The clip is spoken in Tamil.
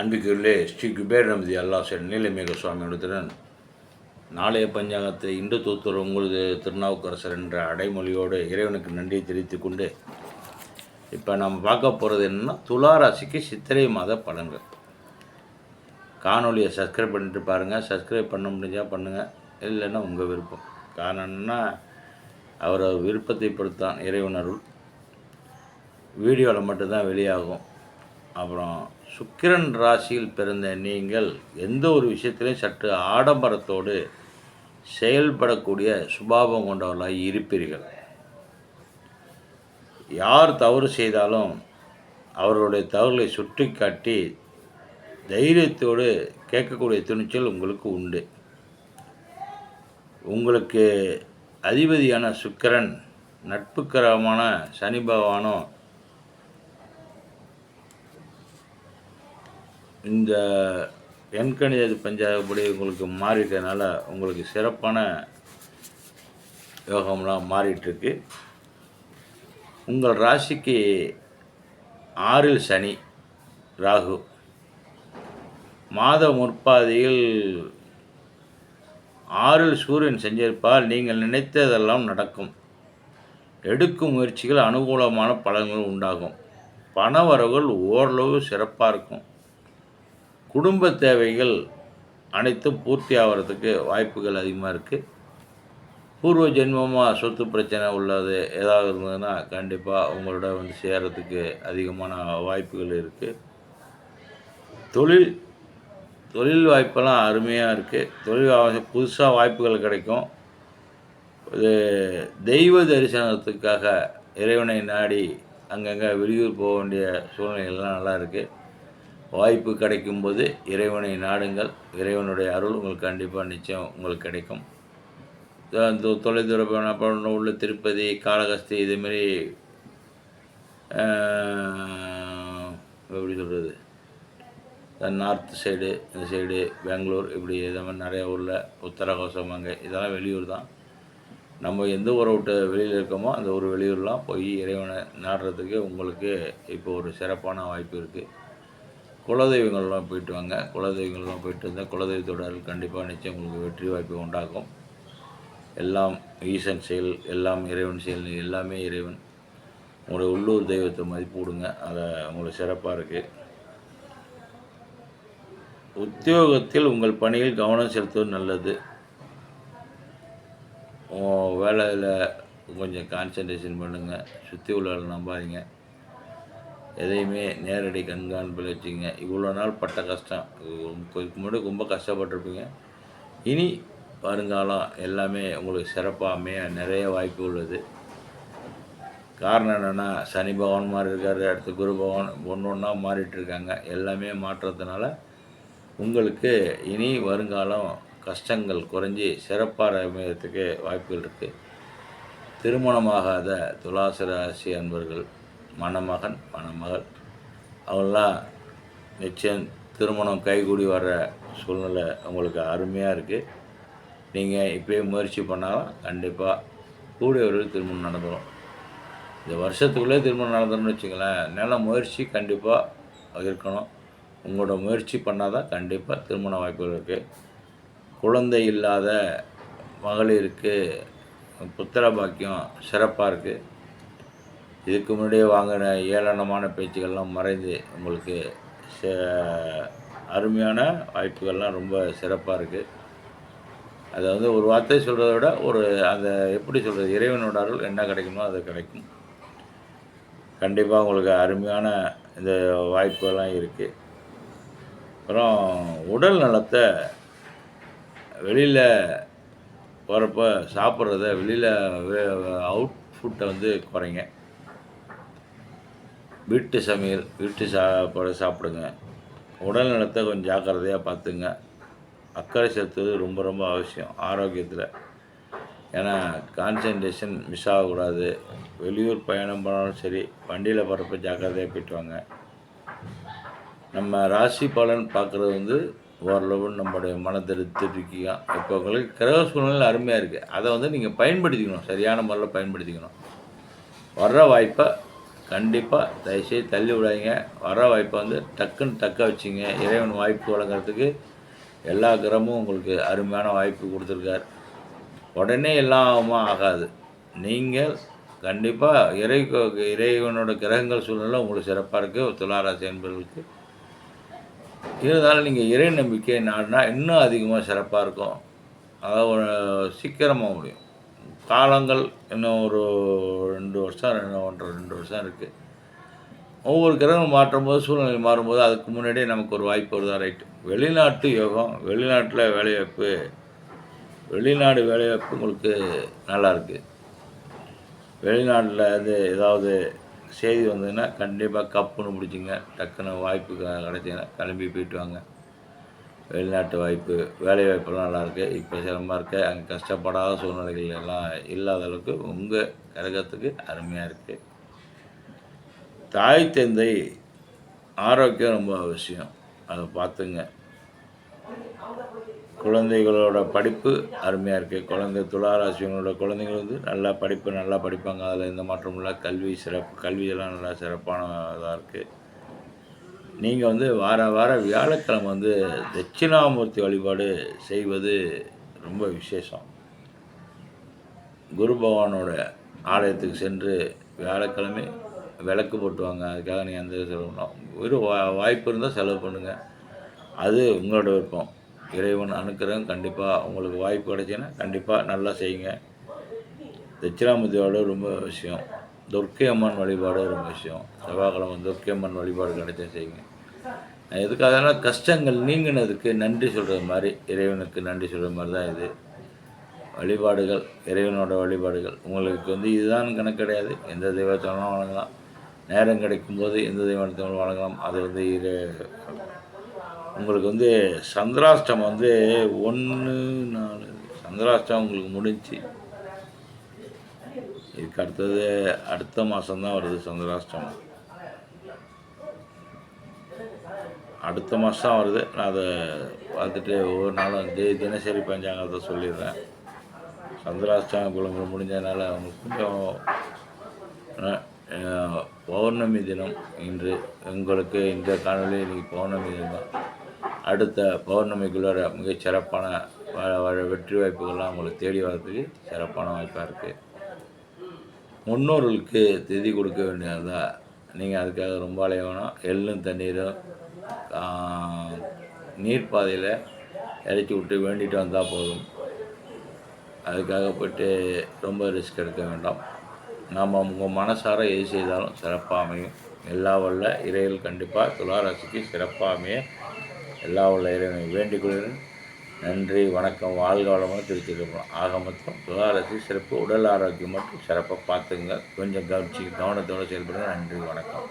அன்பிக்குள்ளே ஸ்ரீ குபேர் அல்லாஹ் அல்லாசன் நீலமேக சுவாமியுடன் நாளைய பஞ்சாங்கத்தை இந்து தூத்துவர் உங்களது திருநாவுக்கரசர் என்ற அடைமொழியோடு இறைவனுக்கு நன்றி தெரிவித்துக் கொண்டு இப்போ நம்ம பார்க்க போகிறது என்னென்னா துளாராசிக்கு சித்திரை மாத பலன்கள். காணொலியை சப்ஸ்கிரைப் பண்ணிட்டு பாருங்கள் சப்ஸ்கிரைப் பண்ண முடிஞ்சால் பண்ணுங்கள் இல்லைன்னா உங்கள் விருப்பம். காரணம்னா அவரை அவர் விருப்பத்தை பொறுத்தான் இறைவன் அருள். வீடியோவில் மட்டும்தான் வெளியாகும். அப்புறம் சுக்கிரன் ராசியில் பிறந்த நீங்கள் எந்த ஒரு விஷயத்திலையும் சற்று ஆடம்பரத்தோடு செயல்படக்கூடிய சுபாவம் கொண்டவர்களாக இருப்பீர்கள். யார் தவறு செய்தாலும் அவர்களுடைய தவறுகளை சுட்டி காட்டி தைரியத்தோடு கேட்கக்கூடிய துணிச்சல் உங்களுக்கு உண்டு. உங்களுக்கு அதிபதியான சுக்கிரன் நட்புக்கரமான சனி பகவானும் இந்த எண்கணித பஞ்சாயப்படி உங்களுக்கு மாறிட்டனால உங்களுக்கு சிறப்பான யோகம்லாம் மாறிட்டுருக்கு. உங்கள் ராசிக்கு ஆறில் சனி ராகு. மாத முற்பாதியில் ஆறில் சூரியன் செஞ்சிருப்பால் நீங்கள் நினைத்ததெல்லாம் நடக்கும். எடுக்கும் முயற்சிகள் அனுகூலமான பலன்கள் உண்டாகும். பணவரவுகள் ஓரளவு சிறப்பாக இருக்கும். குடும்ப தேவைகள் அனைத்தும் பூர்த்தி ஆகிறதுக்கு வாய்ப்புகள் அதிகமாக இருக்குது பூர்வ ஜென்மமாக சொத்து பிரச்சனை உள்ளது ஏதாவது இருந்ததுன்னா கண்டிப்பாக உங்களோட வந்து சேர்கிறதுக்கு அதிகமான வாய்ப்புகள் இருக்குது தொழில் தொழில் வாய்ப்பெல்லாம் அருமையாக இருக்குது தொழில் புதுசாக வாய்ப்புகள் கிடைக்கும். இது தெய்வ தரிசனத்துக்காக இறைவனை நாடி அங்கங்கே வெளியூர் போக வேண்டிய சூழ்நிலைகள்லாம் நல்லா இருக்குது வாய்ப்பு கிடைக்கும்போது இறைவனை நாடுங்கள். இறைவனுடைய அருள் உங்களுக்கு கண்டிப்பாக நிச்சயம் உங்களுக்கு கிடைக்கும். இந்த தொலைதூர பயணம் உள்ள திருப்பதி காளகஸ்தி இதேமாரி எப்படி சொல்கிறது நார்த் சைடு இந்த சைடு பெங்களூர் இப்படி இதை மாதிரி நிறைய ஊரில் உத்தரகோசம் அங்கே இதெல்லாம் வெளியூர் தான். நம்ம எந்த ஊரை விட்டு வெளியில் இருக்கோமோ அந்த ஒரு வெளியூர்லாம் போய் இறைவனை நாடுறதுக்கு உங்களுக்கு இப்போ ஒரு சிறப்பான வாய்ப்பு இருக்குது குலதெய்வங்கள்லாம் போயிட்டு வாங்க. குலதெய்வங்கள்லாம் போயிட்டு வந்தால் குலதெய்வத்தோட கண்டிப்பாக நிச்சயம் உங்களுக்கு வெற்றி வாய்ப்பு உண்டாகும் எல்லாம் ஈசன் செயல் எல்லாம் இறைவன் செயல் எல்லாமே இறைவன். உங்களுடைய உள்ளூர் தெய்வத்தை மதிப்பு கொடுங்க. அதை உங்களுக்கு சிறப்பாக இருக்குது உத்தியோகத்தில் உங்கள் பணியில் கவனம் செலுத்துவது நல்லது. வேலையில் கொஞ்சம் கான்சன்ட்ரேஷன் பண்ணுங்கள் சுற்றி உள்ள நம்பாதீங்க. எதையுமே நேரடி கண்காணிப்பில் வச்சுங்க இவ்வளோ நாள் பட்ட கஷ்டம். இதுக்கு முன்னாடி ரொம்ப கஷ்டப்பட்டிருப்பீங்க. இனி வருங்காலம் எல்லாமே உங்களுக்கு சிறப்பாக அமைய நிறைய வாய்ப்பு உள்ளது. காரணம் என்னென்னா சனி பகவான் மாதிரி இருக்கார் அடுத்து குரு பகவான் ஒன்று ஒன்றா மாறிட்டு இருக்காங்க. எல்லாமே மாற்றுறதுனால உங்களுக்கு இனி வருங்காலம் கஷ்டங்கள் குறைஞ்சி சிறப்பாக அமையறதுக்கு வாய்ப்புகள் இருக்குது திருமணமாகாத துலாசராசி அன்பர்கள் மணமகன் மணமகள். அவங்களாம் நிச்சயம் திருமணம் கைகூடி வர்ற சூழ்நிலை உங்களுக்கு அருமையாக இருக்குது நீங்கள் இப்போயே முயற்சி பண்ணாலும் கண்டிப்பாக கூடியவர்கள் திருமணம் நடந்துடும் இந்த வருஷத்துக்குள்ளே திருமணம் நடந்தணும்னு வச்சுங்களேன் நல்ல முயற்சி கண்டிப்பாக இருக்கணும். உங்களோட முயற்சி பண்ணால் தான் கண்டிப்பாக திருமண வாய்ப்புகள் இருக்குது குழந்தை இல்லாத மகளிருக்கு புத்திர பாக்கியம் சிறப்பாக இருக்குது இதுக்கு முன்னாடியே வாங்கின ஏளனமான பேச்சுகள்லாம் மறைந்து உங்களுக்கு அருமையான வாய்ப்புகள்லாம் ரொம்ப சிறப்பாக இருக்குது அதை வந்து ஒரு வார்த்தை சொல்கிறத விட ஒரு அந்த எப்படி சொல்கிறது இறைவனோட அருள் என்ன கிடைக்குமோ அது கிடைக்கும். கண்டிப்பாக உங்களுக்கு அருமையான இந்த வாய்ப்புகள்லாம் இருக்குது அப்புறம் உடல் நலத்தை வெளியில் போகிறப்ப சாப்பிட்றத வெளியில் அவுட் ஃபுட்டை வந்து குறைங்க. வீட்டு சமையல் வீட்டு சாப்பாடு சாப்பிடுங்க. உடல் நலத்தை கொஞ்சம் ஜாக்கிரதையாக பார்த்துங்க. அக்கறை செலுத்துவது ரொம்ப ரொம்ப அவசியம் ஆரோக்கியத்தில். ஏன்னா கான்சன்ட்ரேஷன் மிஸ் ஆகக்கூடாது. வெளியூர் பயணம் போனாலும் சரி வண்டியில் போகிறப்ப ஜாக்கிரதையாக போயிட்டு வாங்க. நம்ம ராசி பலன் பார்க்குறது வந்து ஓரளவு நம்மளுடைய மனத்தை இப்போ உங்களுக்கு கிரக சூழ்நிலை அருமையாக இருக்குது அதை வந்து நீங்கள் பயன்படுத்திக்கணும். சரியான முறையில் பயன்படுத்திக்கணும். வர்ற வாய்ப்பை கண்டிப்பாக தயவுசெய்து தள்ளி விடாதீங்க. வர வாய்ப்பை வந்து டக்குன்னு தக்க வச்சுங்க. இறைவன் வாய்ப்பு வழங்குறதுக்கு எல்லா கிரகமும் உங்களுக்கு அருமையான வாய்ப்பு கொடுத்துருக்கார். உடனே எல்லாமா ஆகாது. நீங்கள் கண்டிப்பாக இறை இறைவனோட கிரகங்கள் சூழ்நிலை உங்களுக்கு சிறப்பாக இருக்குது துளாராசி என்பவர்களுக்கு. இருந்தாலும் நீங்கள் இறை நம்பிக்கை நாடினா இன்னும் அதிகமாக சிறப்பாக இருக்கும். அதாவது சீக்கிரமாக முடியும். காலங்கள் இன்னும் ஒரு ரெண்டு வருஷம் ரெண்டு ஒன்றரை ரெண்டு வருஷம் இருக்குது ஒவ்வொரு கிரகம் மாற்றும் போது சூழ்நிலை மாறும்போது அதுக்கு முன்னாடியே நமக்கு ஒரு வாய்ப்பு வருதா. ரைட்டு வெளிநாட்டு யோகம் வெளிநாட்டில் வேலைவாய்ப்பு வெளிநாடு வேலைவாய்ப்பு உங்களுக்கு நல்லாயிருக்கு வெளிநாட்டில் இது ஏதாவது செய்தி வந்ததுன்னா கண்டிப்பாக கப்புன்னு பிடிச்சிங்க. டக்குன்னு வாய்ப்பு கிடச்சிங்கன்னா கிளம்பி போயிட்டு வாங்க. வெளிநாட்டு வாய்ப்பு வேலை வாய்ப்பெல்லாம் நல்லாயிருக்கு. இப்போ சிரமமாக இருக்க அங்கே கஷ்டப்படாத சூழ்நிலைகள் எல்லாம் இல்லாத அளவுக்கு உங்கள் கிரகத்துக்கு அருமையாக இருக்குது தாய் தந்தை ஆரோக்கியம் ரொம்ப அவசியம். அதை பார்த்துங்க குழந்தைகளோட படிப்பு அருமையாக இருக்குது குழந்தை துளாராசியங்களோட குழந்தைகள் வந்து நல்லா படிப்பு நல்லா படிப்பாங்க. அதில் எந்த மாற்றமும் இல்லை. கல்வி சிறப்பு கல்வியெல்லாம் நல்லா சிறப்பான இதாக இருக்குது நீங்கள் வந்து வார வார வியாழக்கிழமை வந்து தட்சிணாமூர்த்தி வழிபாடு செய்வது ரொம்ப விசேஷம். குரு பகவானோட ஆலயத்துக்கு சென்று வியாழக்கிழமை விளக்கு போட்டுவாங்க அதுக்காக நீங்கள் அந்த செலவு பண்ணலாம். ஒரு வா வாய்ப்பு இருந்தால் செலவு பண்ணுங்கள் அது உங்களோட விருப்பம். இறைவன் அனுக்கிரகம் கண்டிப்பாக உங்களுக்கு வாய்ப்பு கிடைச்சின்னா கண்டிப்பாக நல்லா செய்யுங்க. தட்சிணாமூர்த்தி வழிபாடு ரொம்ப விஷயம். துர்க்கை அம்மன் வழிபாடு ரொம்ப விஷயம். செவ்வாய்க்கிழமை துர்க்கை அம்மன் வழிபாடு கிடைச்சா செய்யுங்க எதுக்காகனா கஷ்டங்கள் நீங்கினதுக்கு நன்றி சொல்கிற மாதிரி இறைவனுக்கு நன்றி சொல்கிற மாதிரி தான் இது. வழிபாடுகள் இறைவனோட வழிபாடுகள். உங்களுக்கு வந்து இதுதான் கணக்கு கிடையாது. எந்த தெய்வத்தாலும் வழங்கலாம். நேரம் கிடைக்கும்போது எந்த தெய்வத்தாலும் வழங்கலாம். அது வந்து இரு உங்களுக்கு வந்து சந்திராஷ்டம் வந்து ஒன்று நாலு சந்திராஷ்டம் உங்களுக்கு முடிஞ்சு. இதுக்கு அடுத்தது அடுத்த மாதம்தான் வருது சந்திராஷ்டமம். அடுத்த மாதம் வருது. நான் அதை பார்த்துட்டு ஒவ்வொரு நாளும் தே தினசரி பஞ்சாங்கத்தை சொல்லிடுறேன். சந்திராஷ்டம குழம்பு முடிஞ்சதுனால அவங்களுக்கு கொஞ்சம் பௌர்ணமி தினம் இன்று உங்களுக்கு இந்த காணொலி இன்றைக்கி பௌர்ணமி தினம். அடுத்த பௌர்ணமிக்குள்ளார மிகச்சிறப்பான வ- வெற்றி வாய்ப்புகள்லாம் உங்களுக்கு தேடி வர்றதுக்கு சிறப்பான வாய்ப்பாக இருக்குது முன்னோர்களுக்கு திதி கொடுக்க வேண்டியதாக நீங்கள் அதுக்காக ரொம்ப அலையணும் எள்ளும் தண்ணீரும் நீர் நீர்ப்பாதையில் இறக்கி விட்டு வேண்டிட்டு வந்தால் போதும். அதுக்காக போய்ட்டு ரொம்ப ரிஸ்க் எடுக்க வேண்டாம். நாம் உங்கள் மனசார எது செய்தாலும் சிறப்பாக அமையும். எல்லா வல்ல இறைகள் கண்டிப்பாக துளாராசிக்கு சிறப்பாக அமைய. எல்லா உள்ள இறைவனை வேண்டிக் கொள்கிறேன். நன்றி வணக்கம் வாழ்க வளமாக திருச்சிருப்போம் ஆக மொத்தம் சுகாதாரத்தில் சிறப்பு உடல் ஆரோக்கியம் மட்டும் சிறப்பாக பார்த்துங்க. கொஞ்சம் கவனிச்சு கவனத்தோடு செயல்படுங்க. நன்றி வணக்கம்.